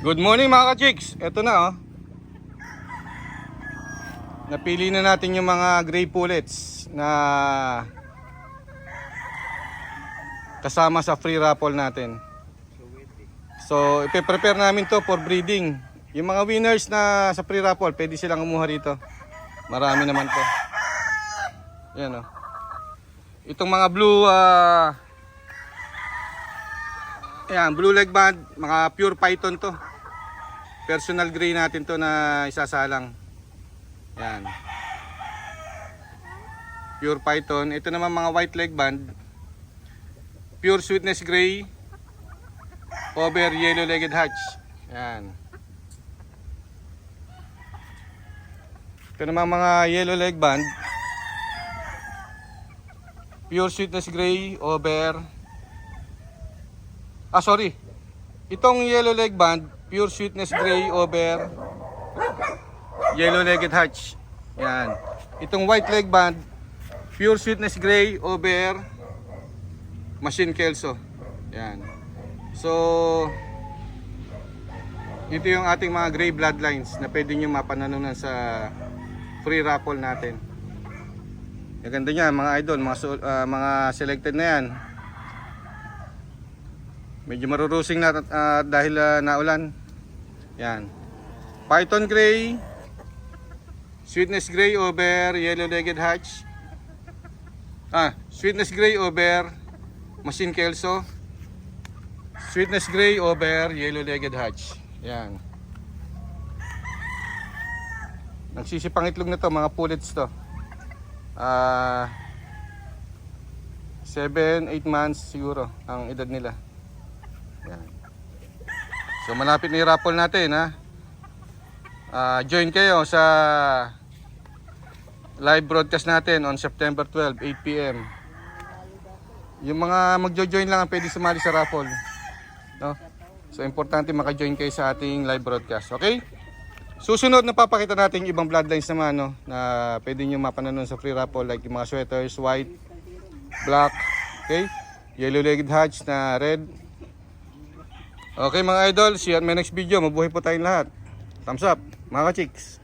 Good morning mga ka-chicks. Ito na oh. Napili na natin yung mga gray pullets na kasama sa free raffle natin. So, ipe-prepare namin to for breeding. Yung mga winners na sa free raffle, pwede silang kumuha rito. Marami naman to. Yan oh. Itong mga blue ah Ayan, blue leg band, mga pure python to. Personal gray natin to na isasalang. Yan. Pure python. Ito naman mga white leg band. Pure sweetness gray. Over yellow legged hatch. Yan. Ito naman mga yellow leg band. Pure sweetness gray over Ah, sorry. Itong yellow leg band, pure sweetness gray over yellow legged hatch. Yan. Itong white leg band, pure sweetness gray over machine kelso. Yan. So, ito yung ating mga gray bloodlines na pwede nyo mapananunan sa free raffle natin. Maganda niya mga idol, mga, ah, mga selected na yan. Medyo marurusing na ah, dahil ah, naulan. Yan. Python gray, sweetness gray over yellow legged hatch. Ah, sweetness gray over machine kelso. Sweetness gray over yellow legged hatch. Yan. Nagsisipang itlog na to, mga pullets to. Ah 7, 8 months siguro ang edad nila. Yan. So malapit na yung raffle natin ha. Ah, join kayo sa live broadcast natin on September 12, 8 p.m. Yung mga magjo-join lang ang pwede sumali sa raffle. No? So importante maka-join kayo sa ating live broadcast. Okay? Susunod na papakita natin ibang bloodlines naman no, na pwede nyo mapananon sa free raffle like yung mga sweaters, white, black, okay? Yellow legged hatch na red, Okay mga idol, see you at my next video. Mabuhay po tayong lahat. Thumbs up, mga ka-chicks.